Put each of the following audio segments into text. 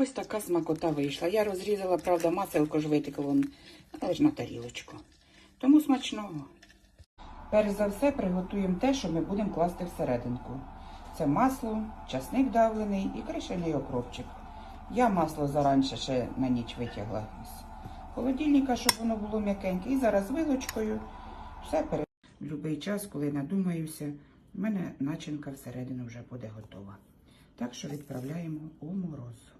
Ось така смакота вийшла. Я розрізала, правда, маселко ж витекло, але ж на тарілочку. Тому смачного. Перш за все приготуємо те, що ми будемо класти всерединку. Це масло, часник давлений і кришений окропчик. Я масло заранше ще на ніч витягла з холодильника, щоб воно було м'якеньке. І зараз вилочкою все пере... В будь-який час, коли надумаюся, в мене начинка всередину вже буде готова. Так що відправляємо у морозу.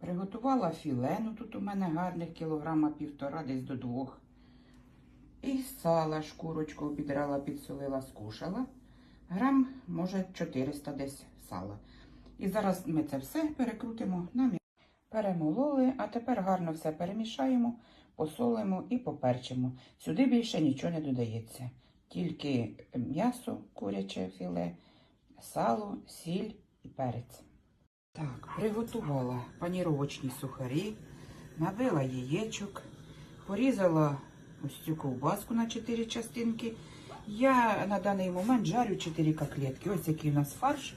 Приготувала філе, ну тут у мене гарних кілограма півтора, десь до двох. І сала, шкурочку обідрала, підсолила, скушала. Грам, може, 400 десь сала. І зараз ми це все перекрутимо на м'ясо. Перемололи, а тепер гарно все перемішаємо, посолимо і поперчимо. Сюди більше нічого не додається. Тільки м'ясо, куряче філе, сало, сіль і перець. Так, приготувала паніровочні сухарі, набила яєчок, порізала ось цю ковбаску на 4 частинки. Я на даний момент жарю 4 котлетки. Ось який у нас фарш.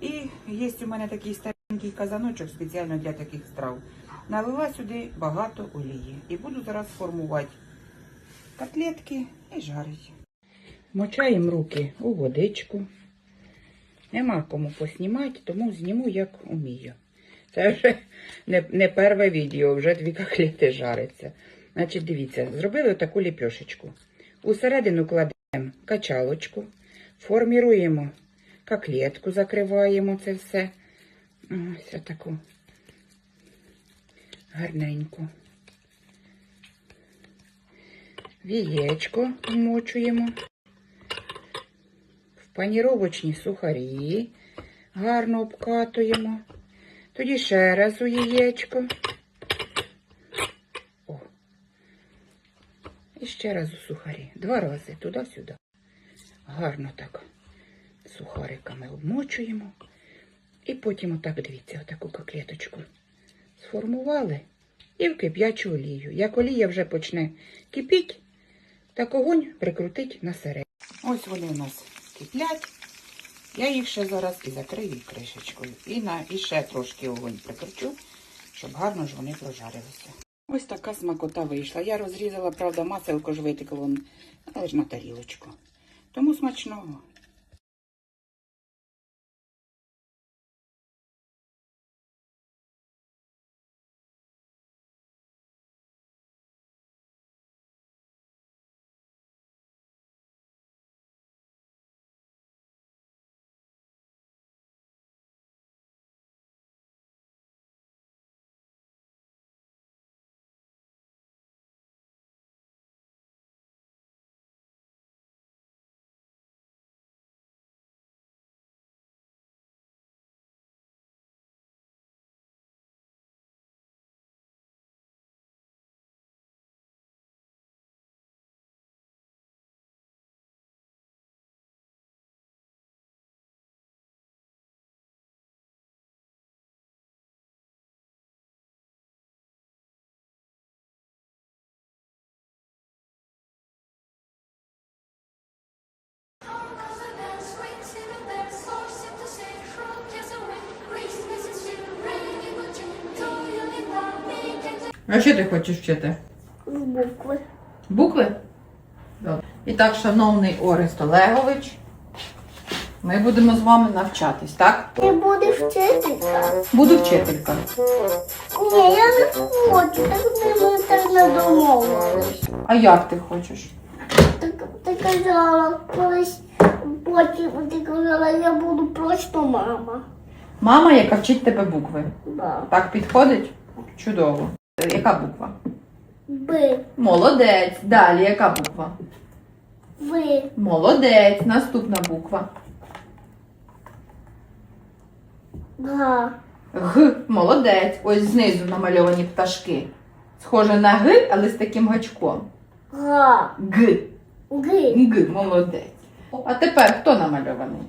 І є у мене такий старенький казаночок спеціально для таких страв. Налила сюди багато олії. І буду зараз формувати котлетки і жарити. Мочаємо руки у водичку. Нема кому поснімати, тому зніму, як умію. Це вже не, не перше відео, вже дві котлети жаряться. Значить, дивіться, зробили таку ліпьошечку. Усередину кладемо качалочку, форміруємо котлетку, закриваємо це все. Ось таку гарненьку. В яєчко вмочуємо паніровочні сухарі, гарно обкатуємо. Тоді ще раз у яєчко. О. І ще раз у сухарі. Два рази туди-сюди. Гарно так сухариками обмочуємо. І потім отак, дивіться, отаку коклеточку сформували і в кип'ячу олію. Як олія вже почне кипіти, так огонь прикрутить на середину. Ось вони у нас киплять. Я їх ще зараз і закрию кришечкою. І, на, і ще трошки огонь прикручу, щоб гарно ж вони прожарилися. Ось така смакота вийшла. Я розрізала, правда, маселко ж витекло, але ж на тарілочку. Тому смачного. А що ти хочеш вчити? Букви. Букви? Добре. І так, шановний Орест Олегович, ми будемо з вами навчатись, так? Ти будеш вчитися? Буду вчителька. Ні, я не хочу, так ми так не домовились. А як ти хочеш? Так ти казала колись, потім ти казала, я буду просто мама. Мама, яка вчить тебе букви. Да. Так підходить? Чудово. Яка буква? Б, Молодець. Далі яка буква? В, Молодець. Наступна буква. Г, Г. Молодець. Ось знизу намальовані пташки. Схоже на Г, але з таким гачком. Г, Г. Г, Г. Молодець. А тепер хто намальований?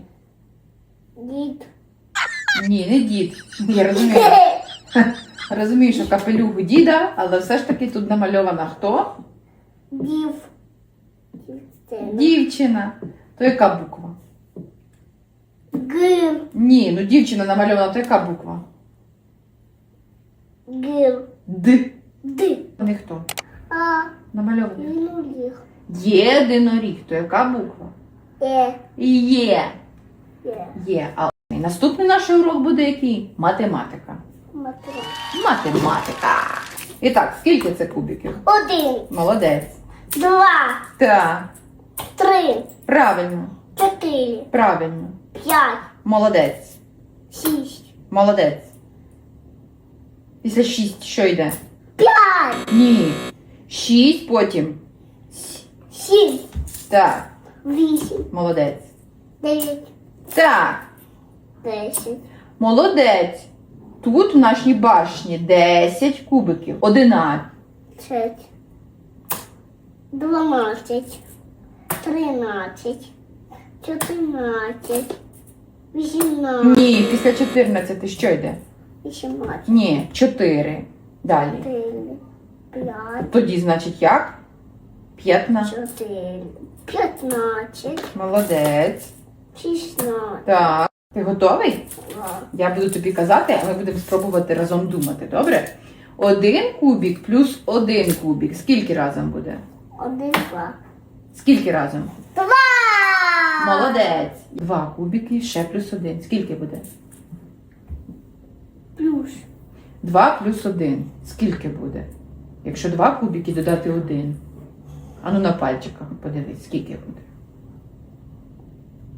дід. Ні, не дід. Я розумію. Розумію, що капелюх діда, але все ж таки тут намальована хто? Дів. Дівчина. То яка буква? Г, Ні, ну дівчина намальована, то яка буква? Гір. Д. Ди. Вони хто? А. Намальовані. Єдиноріг. Єдиноріг. То яка буква? Е. Є. Є. Є. А наступний наш урок буде який? Математика. Математика. І так, скільки це кубиків? Один. Молодець. Два. Так. Три. Правильно. Чотири. Правильно. П'ять. Молодець. Шість. Молодець. Після шість що йде? П'ять. Ні. Шість потім. Сім. Так. Вісім. Молодець. Дев'ять. Так. Десять. Молодець. Тут в нашій башні 10 кубиків. 11. Дванадцять. Тринадцять. Чотирнадцять. Вісімнадцять. Ні, після 14 що йде? Вісімнадцять. Ні, 4. Далі. Чотири. П'ять. Тоді, значить, як? 15. Чотири. П'ятнадцять. Молодець. Шістнадцять. Так. Ти готовий? Я буду тобі казати, а ми будемо спробувати разом думати, добре? Один кубік плюс один кубік. Скільки разом буде? Один, два. Скільки разом? Два! Молодець. Два кубики ще плюс один. Скільки буде? Плюс. Два плюс один. Скільки буде? Якщо два кубики додати один. Ану на пальчиках подивись, скільки буде.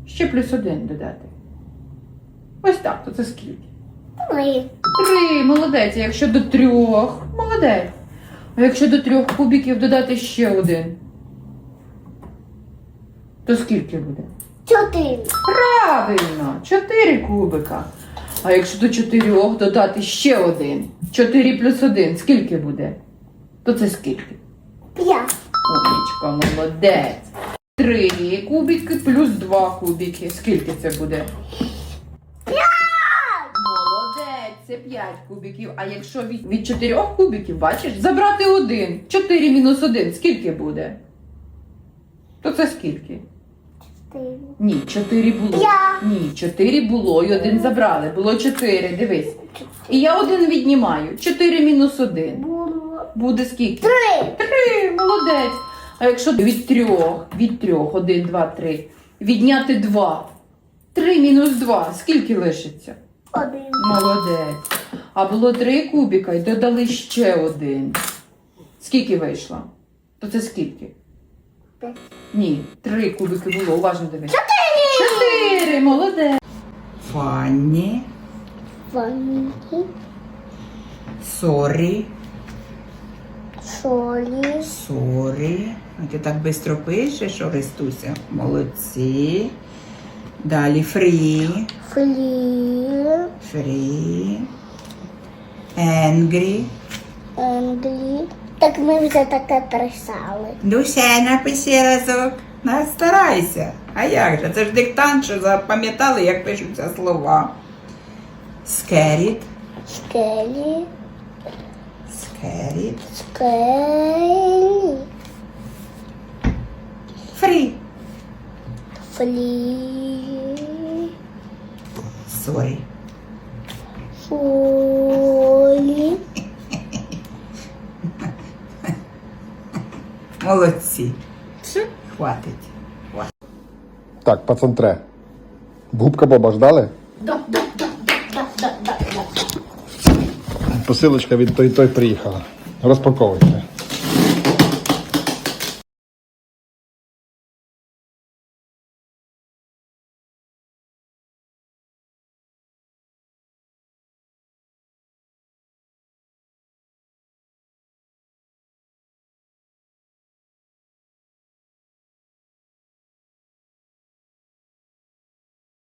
Ще плюс один додати. Ось так, то це скільки? Три. Три, молодець. А якщо до трьох, молодець. А якщо до трьох кубиків додати ще один, то скільки буде? Чотири. Правильно, чотири кубика. А якщо до чотирьох додати ще один, чотири плюс один, скільки буде? То це скільки? П'ять. Умничка, молодець. Три кубики плюс два кубики. Скільки це буде? Це 5 кубиків. А якщо від, від 4 кубиків, бачиш, забрати один. 4 мінус 1, скільки буде? То це скільки? Чотири. Ні, 4 було. П'ять. Ні, 4 було і один забрали. Було 4, дивись. І я один віднімаю. 4 мінус 1. Було. Буде скільки? Три. 3, молодець. А якщо від трьох, від трьох, 1, 2, 3, відняти 2. 3 мінус 2, скільки лишиться? Один. Молодець. А було три кубіка і додали ще один. Скільки вийшло? То це скільки? П'ять. Ні, три кубики було. Уважно дивись. Чотири! Чотири, молодець. Фанні, Ванільки. сорі, Солі. сорі. А ти так швидко пишеш, Орестуся? Молодці. Далі фрі, Флір. фрі, енгрі. Енглі. Так ми вже таке писали. Ну ще напиши разок. На, старайся. А як же? Це ж диктант, що запам'ятали, як пишуться слова. Скеріт, Скелі. скеріт, Скелі. фрі. Флі. Сорі. Солі. Молодці. Хватить. Так, по центре. Губка Боба ждали? Посилочка від той той приїхала. Розпаковуйте.